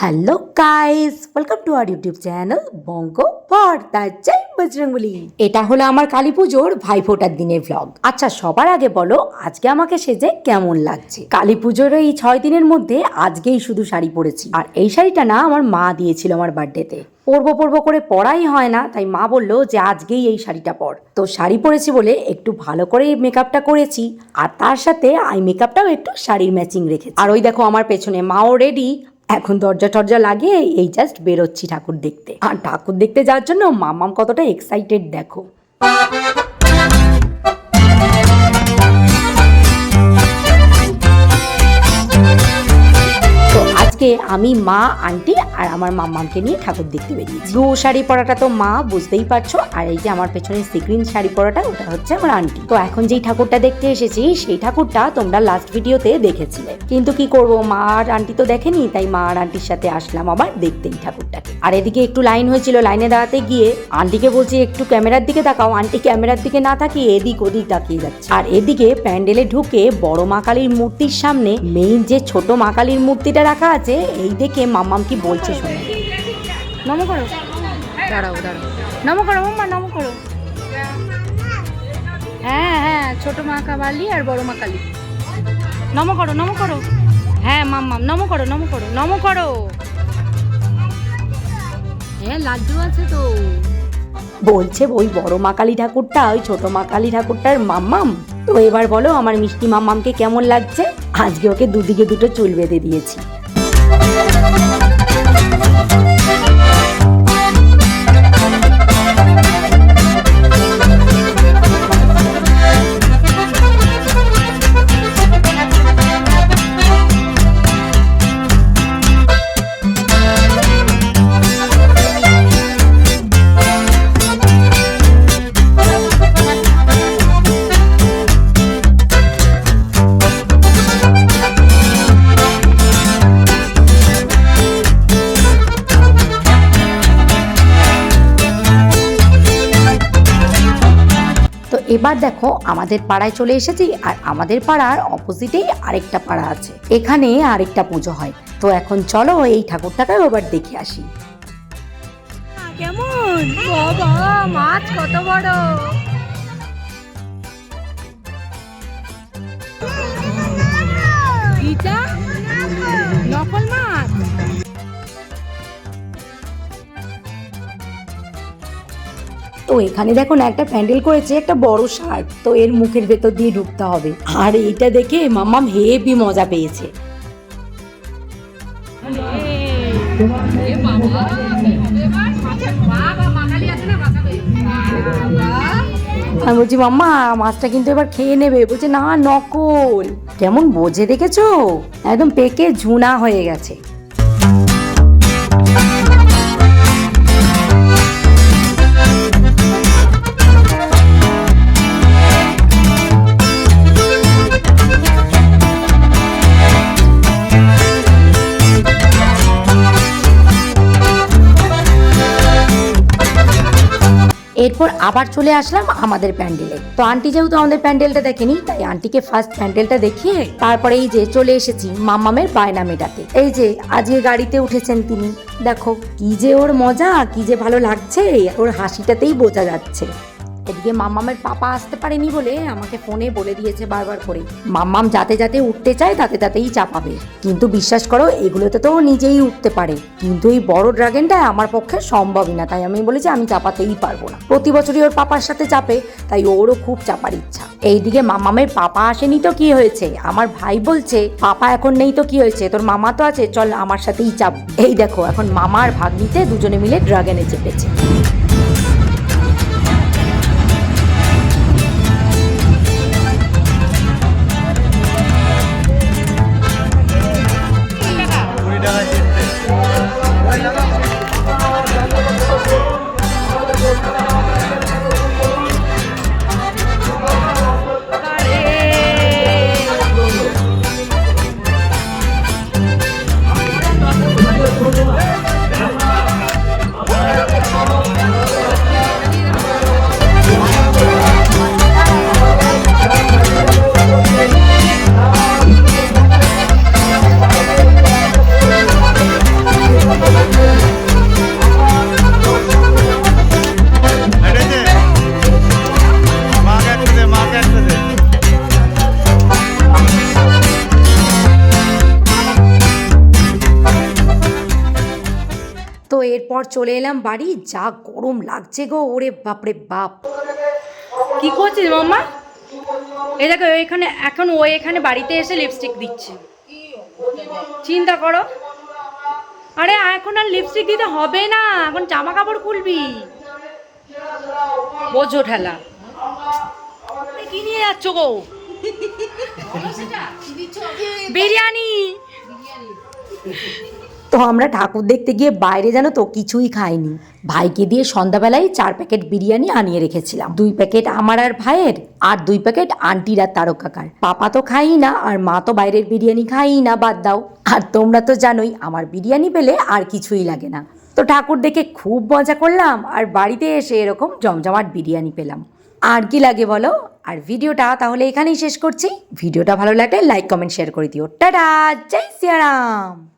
Hello guys welcome to our YouTube channel Bongo Porda জয় বজরঙ্গলি এটা হলো আমার কালী পুজোর ভাইফোঁটার দিনের ভ্লগ আচ্ছা সবার আগে বলো আজকে আমাকে সেজে কেমন লাগছে? কালী পুজোর এই ছয় দিনের মধ্যে আজকেই শুধু শাড়ি পরেছি। আর এই শাড়িটা না আমার মা দিয়েছিল আমার বার্থডেতে পরবো পরবো করে পরাই হয় না তাই মা বলল যে আজকেই এই শাড়িটা পর। তো শাড়ি পরেছি বলে একটু ভালো করে মেকআপটা করেছি আর তার সাথে আই মেকআপটাও একটু শাড়ির ম্যাচিং রেখেছি। আর ওই দেখো আমার পেছনে মাও রেডি এখন দরজা টরজা লাগিয়ে এই জাস্ট বেরোচ্ছি ঠাকুর দেখতে। আর ঠাকুর দেখতে যাওয়ার জন্য মামাম কতটা এক্সাইটেড দেখো। আজকে আমি মা, আন্টি আর আমার মাম্মামকে নিয়ে ঠাকুর দেখতে বেরিয়েছি। ব্লু শাড়ি পরাটা তো মা, বুঝতেই পারছ। আর এই যে আমার পেছনে সিগ্রিন শাড়ি পরাটা, ওটা হচ্ছে আমার আন্টি। তো এখন যেই ঠাকুরটা দেখতে এসেছি, সেই ঠাকুরটা তোমরা লাস্ট ভিডিওতে দেখেছিলে। কিন্তু কি করব, মা আর আন্টি তো দেখেনি, তাই মা আর আন্টির সাথে আসলাম আবার দেখতে এই ঠাকুরটাকে। আর এদিকে একটু লাইন হয়েছিল লাইনে দাঁড়াতে গিয়ে আন্টিকে বলছি, একটু ক্যামেরার দিকে তাকাও। আন্টি ক্যামেরার দিকে না তাকিয়ে এদিক ওদিক তাকিয়ে যাচ্ছে। আর এদিকে প্যান্ডেলে ঢুকে বড় মা কালীর মূর্তির সামনে মেইন যে ছোট মা কালীর মূর্তিটা রাখা আছে এই দেখে মাম্মাম কি বলছে শোনো। নম করো। দাঁড়াও দাঁড়াও। নম করো মাম্মা নম করো। হ্যাঁ হ্যাঁ ছোট মা কালী আর বড় মা কালী। নম করো নম করো। হ্যাঁ মাম্মাম নম করো নম করো নম করো। হ্যাঁ লাড্ডু আছে তো। বলছে ওই বড় মা কালী ঠাকুরটা ওই ছোট মা কালী ঠাকুরটার মাম্মাম। তো এবার বলো আমার মিষ্টি মাম্মামকে কেমন লাগছে? আজকে ওকে দুদিকে দুটো চুল বেঁধে দিয়েছি। Thank you. তো এবার দেখো আমাদের পাড়ায় চলে এসেছি আর আমাদের পাড়ার অপোজিটেই আরেকটা পাড়া আছে। এখানে আরেকটা পুজো হয়। তো এখন চলো এই ঠাকুরটাকেও এবার দেখে আসি। কেমন? বাবা মাছ কত বড়। নকল মাছ। এখানে দেখো না একটা প্যান্ডেল করেছে, একটা বড় শার্ট। তো এর মুখের ভেতর দিয়ে ঢুকতে হবে। আর এইটা দেখে মাম্মাম হেভি মজা পেয়েছে। আমি বলছি, মাম্মা, মাছটা কিন্তু এবার খেয়ে নেবে। বলছে, না, নকল। কেমন বোঝে দেখেছ? একদম পেকে ঝুনা হয়ে গেছে। এরপর আবার চলে আসলাম আমাদের প্যান্ডেলে। তো আন্টি যেহেতু আমাদের প্যান্ডেলটা দেখেনি, তাই আন্টিকে ফার্স্ট প্যান্ডেলটা দেখিয়ে তারপরে এই যে চলে এসেছি মামামের বায়না মেটাতে। এই যে আজকে গাড়িতে উঠেছেন তিনি। দেখো, কি যে ওর মজা, কি যে ভালো লাগছে, ওর হাসিটাতেই বোঝা যাচ্ছে। এদিকে মাম্মামের পাপা আসতে পারেনি বলে আমাকে ফোনে বলে দিয়েছে বারবার করে। মাম্মাম যাতে যাতে উঠতে চায়, তাতে তাতেই চাপাবে। কিন্তু বিশ্বাস করো, এগুলোতে তো নিজেই উঠতে পারে। কিন্তু এই বড় ড্রাগনটা আমার পক্ষে সম্ভবই না। তাই আমি বলেছি, আমি চাপাতেই পারব না। প্রতি বছরই ওর পাপার সাথে চাপে, তাই ওরও খুব চাপার ইচ্ছা। এইদিকে মামামের পাপা আসেনি তো কি হয়েছে? আমার ভাই বলছে, পাপা এখন নেই তো কি হয়েছে? তোর মামা তো আছে, চল আমার সাথেই চাপ। এই দেখো, এখন মামার ভাগ্নিতে দুজনে মিলে ড্রাগনে চেপেছে। এরপর চলে এলাম বাড়ি। যা গরম লাগছে গো ওরে বাপরে বাপ। কি করছিস মাম্মা? এই দেখো এখানে এখন ও এখানে বাড়িতে এসে লিপস্টিক দিচ্ছে। চিন্তা করো। আরে এখন আর লিপস্টিক দিতে হবে না। এখন জামা কাপড় খুলবি। বোঝো ঠেলা। কি নিয়ে যাচ্ছ গো? বিরিয়ানি। তো আমরা ঠাকুর দেখতে গিয়ে বাইরে যেন তো কিছুই খাইনি। ভাইকে দিয়ে সন্ধ্যাবেলায় চার প্যাকেট বিরিয়ানি আনিয়ে রেখেছিলাম। দুই প্যাকেট আমার আর ভাইয়ের আর দুই প্যাকেট আন্টির আর তারকাকার। পাপা তো খাই না আর মা তো বাইরের বিরিয়ানি খাই না, বাদ দাও। আর তোমরা তো জানোই আমার বিরিয়ানি পেলে আর কিছুই লাগে না। তো ঠাকুর দেখে খুব মজা করলাম আর বাড়িতে এসে এরকম জমজমাট বিরিয়ানি পেলাম। আর কি লাগে বলো? আর ভিডিওটা তাহলে এখানেই শেষ করছি। ভিডিওটা ভালো লাগলে লাইক, কমেন্ট শেয়ার করে দিও। টাটা! জয় সিয়ারাম